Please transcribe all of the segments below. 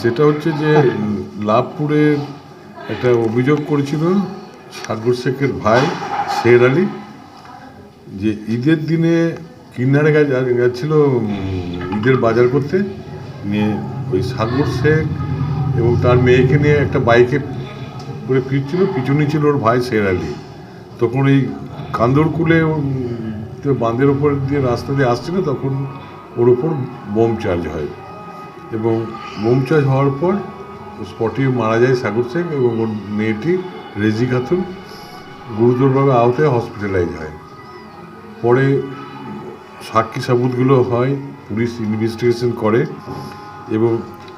সেটা হচ্ছে যে, লাভপুরে একটা অভিযোগ করেছিল সাগর শেখের ভাই শের আলী, যে ঈদের দিনে কিন্নারে গেছিল ঈদের বাজার করতে। নিয়ে ওই সাগর শেখ এবং তার মেয়েকে নিয়ে একটা বাইকে করে ফিরছিল, পিছনে ছিল ওর ভাই শের আলী। তখন এই কান্দরকুলে বাঁধের ওপর দিয়ে রাস্তা দিয়ে আসছিল, তখন ওর ওপর বোম চার্জ হয়। এবং বোম চার্জ হওয়ার পর স্পটে মারা যায় সাগর শেখ এবং ওর মেয়েটি রেজি খাতুন গুরুতরভাবে আহত হয়ে হসপিটালাইজ হয়। পরে সাক্ষী সাবুতগুলো হয়, পুলিশ ইনভেস্টিগেশন করে এবং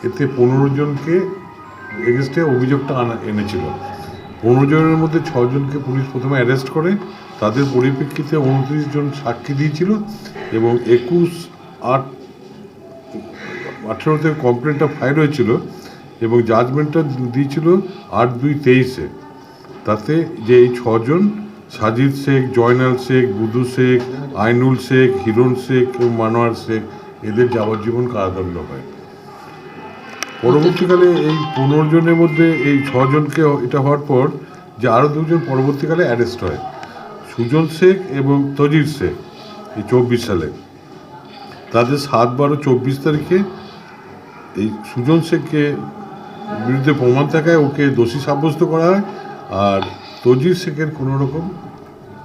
এতে পনেরো জনকে এগেনস্টে অভিযোগটা আনা, এনেছিল। পনেরো জনের মধ্যে ছজনকে পুলিশ প্রথমে অ্যারেস্ট করে, তাদের পরিপ্রেক্ষিতে উনত্রিশ জন সাক্ষী দিয়েছিল এবং একুশ আট আঠেরোতে কমপ্লেনটা ফাইল হয়েছিল এবং জাজমেন্টটা দিয়েছিল আট দুই তেইশে। তাতে যে এই ছজন, সাজিদ শেখ, জয়নাল শেখ বুধু শেখ, আইনুল শেখ, হিরণ শেখ, এবং মানোয়ার শেখ, এদের যাবজ্জীবন কারাদণ্ড হয়। পরবর্তীকালে এই পনেরো জনের মধ্যে এই ছজনকে এটা হওয়ার পর যে আরও দুজন পরবর্তীকালে অ্যারেস্ট হয়। সুজন শেখ এবং তজির শেখ এই চব্বিশ সালে। তাদের সাত বারো চব্বিশ তারিখে এই সুজন শেখকে বিরুদ্ধে প্রমাণ থাকায় ওকে দোষী সাব্যস্ত করা হয়। আর তজির শেখের কোনো রকম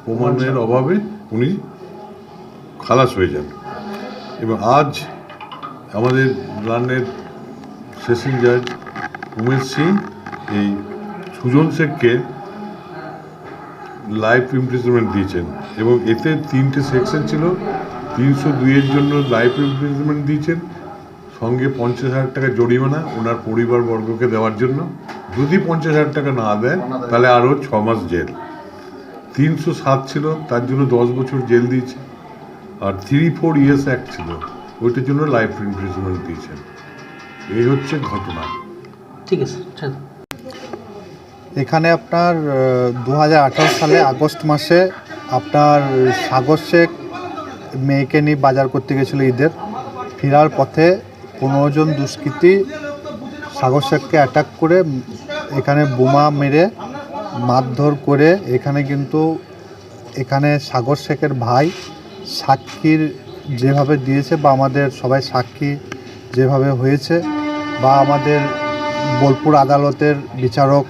প্রমাণের অভাবে উনি খালাস হয়ে যান। এবং আজ আমাদের লান্ডের সেশন জাজ উমেশ সিং এই সুজন শেখকে লাইফ ইমপ্রিজনমেন্ট দিয়েছেন। এবং এতে তিনটে সেকশন ছিল তিনশো দুইয়ের জন্য লাইফ ইমপ্রিজনমেন্ট দিয়েছেন। সঙ্গে পঞ্চাশ হাজার টাকা জরিমানা ওনার পরিবারবর্গকে দেওয়ার জন্য। যদি পঞ্চাশ হাজার টাকা না দেয় তাহলে আরও ছ মাস জেল। তিনশো সাত ছিল তার জন্য দশ বছর জেল দিয়েছে। আর থ্রি ফোর ইয়ার্স অ্যাক্ট ছিল ওইটার জন্য লাইফ ইমপ্রিজনমেন্ট দিয়েছেন। এই হচ্ছে ঘটনা। ঠিক আছে এখানে আপনার দু হাজার আঠারো সালে আগস্ট মাসে আপনার সাগর শেখ মেয়েকে নিয়ে বাজার করতে গেছিল ঈদের। ফেরার পথে পনেরো জন দুষ্কৃতী সাগর শেখকে অ্যাটাক করে, এখানে বোমা মেরে, মারধর করে, এখানে কিন্তু, এখানে সাগর শেখের ভাই সাক্ষীর যেভাবে দিয়েছে বা আমাদের সবাই সাক্ষী যেভাবে হয়েছে বা আমাদের বোলপুর আদালতের বিচারক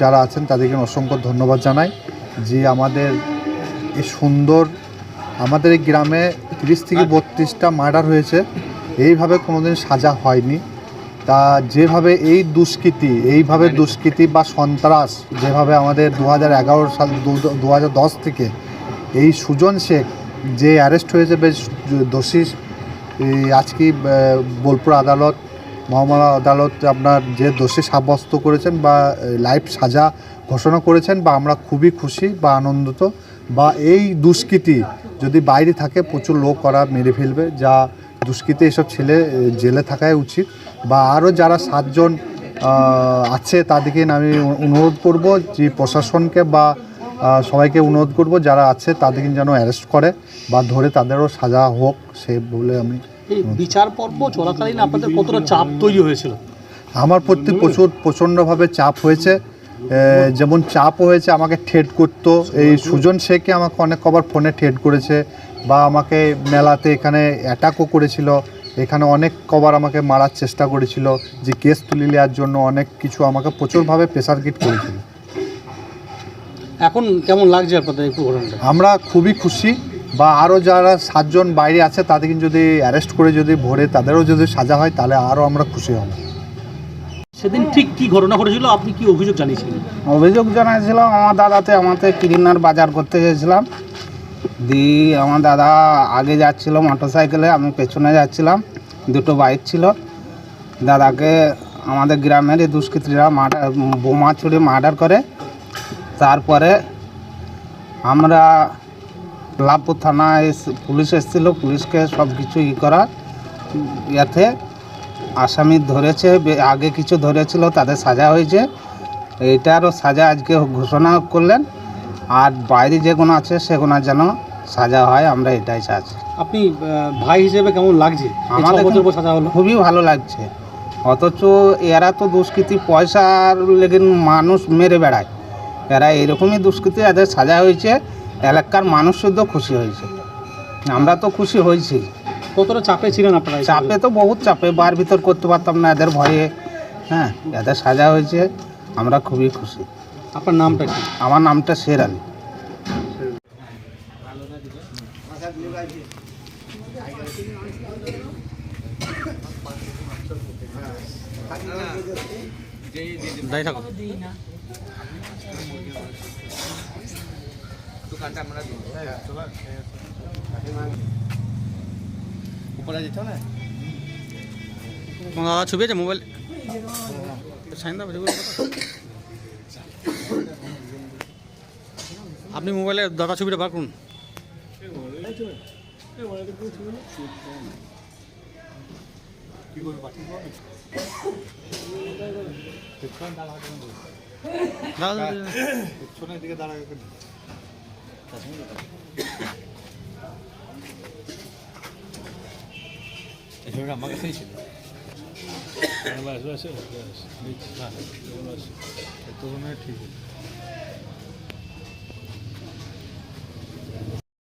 যারা আছেন তাদেরকে অসংখ্য ধন্যবাদ জানাই যে আমাদের এই সুন্দর, আমাদের এই গ্রামে তিরিশ থেকে বত্রিশটা মার্ডার হয়েছে। এইভাবে কোনোদিন সাজা হয়নি। তা যেভাবে এই দুষ্কৃতি এইভাবে দুষ্কৃতি বা সন্ত্রাস যেভাবে আমাদের দু হাজার এগারো সাল দু হাজার দশ থেকে এই সুজন শেখ যে অ্যারেস্ট হয়েছে বেশ দোষী এই আজকে বোলপুর আদালত মহামারা আদালত আপনার যে দোষী সাব্যস্ত করেছেন বা লাইফ সাজা ঘোষণা করেছেন বা আমরা খুবই খুশি বা আনন্দিত বা এই দুষ্কৃতি যদি বাইরে থাকে প্রচুর লোক ওরা মেরে ফেলবে যা দুষ্কৃতি এসব ছেলে জেলে থাকাই উচিত। বা আরও যারা সাতজন আছে তাদেরকে আমি অনুরোধ করব যে প্রশাসনকে বা সবাইকে অনুরোধ করব যারা আছে তাদেরকে যেন অ্যারেস্ট করে বা ধরে তাদেরও সাজা হোক সে বলে আমি বিচার পর্ব চলাকালীন আপনাদের কতটা চাপ তৈরি হয়েছিল? আমার প্রতি প্রচুর প্রচণ্ডভাবে চাপ হয়েছে। যেমন চাপ হয়েছে আমাকে ঠেট করতো। এই সুজন শেখকে আমাকে অনেক কবার ফোনে ঠেট করেছে। বা আমাকে মেলাতে এখানে অ্যাটাকও করেছিল এখানে অনেক কবার আমাকে মারার চেষ্টা করেছিল যে কেস তুলে নেওয়ার জন্য অনেক কিছু আমাকে প্রচুরভাবে প্রেসার কিট করেছিল। এখন কেমন লাগছে আপনাদের ঘটনাটা আমরা খুবই খুশি বা আরও যারা সাতজন বাইরে আছে তাদেরকে যদি অ্যারেস্ট করে যদি ভরে তাদেরও যদি সাজা হয় তাহলে আরও আমরা খুশি হব। সেদিন ঠিক কি ঘটনা ঘটেছিল? আপনি কি অভিযোগ জানিয়েছিলেন? অভিযোগ জানিয়েছিলাম আমার দাদাতে আমাদের কিরিনার বাজার করতে গেছিলাম। দিয়ে আমার দাদা আগে যাচ্ছিল মোটর সাইকেলে আমি পেছনে যাচ্ছিলাম, দুটো বাইক ছিল। দাদাকে আমাদের গ্রামের এই দুষ্কৃতীরা মার্ডার, বোমা ছুড়ে মার্ডার করে। তারপরে আমরা লাভপুর থানায় পুলিশ এসেছিল, পুলিশকে সব কিছু ই করা, ইয়াতে আসামি ধরেছে আগে কিছু ধরেছিল, তাদের সাজা হয়েছে। এইটারও সাজা আজকে ঘোষণা করলেন। আর বাইরে যেগুলো আছে সেগুলো যেন সাজা হয় আমরা এটাই চাচ্ছি। আপনি ভাই হিসেবে কেমন লাগছে? আমাদের সাজা হলো। খুবই ভালো লাগছে। অথচ এরা তো দুষ্কৃতি পয়সার লেগে মানুষ মেরে বেড়ায়। এরা এরকমই দুষ্কৃতি এদের সাজা হয়েছে এলাকার মানুষ শুদ্ধ খুশি হয়েছে। আমরা তো খুশি হয়েছি। কতটা চাপে ছিলেন আপনারা চাপে তো বহুত চাপে বার ভিতর করতে পারতাম না এদের ভয়ে। হ্যাঁ এদের সাজা হয়েছে আমরা খুবই খুশি। আপনার নামটা কি? আমার নামটা শের আলী। দায়ী থাকো। তোমার দাদা ছবি আছে মোবাইল? সাইন দাও ভিডিও করে দাও। আপনি মোবাইলে দাদা ছবিটা বার করুন। আমার কাছেই ছিল ঠিক আছে।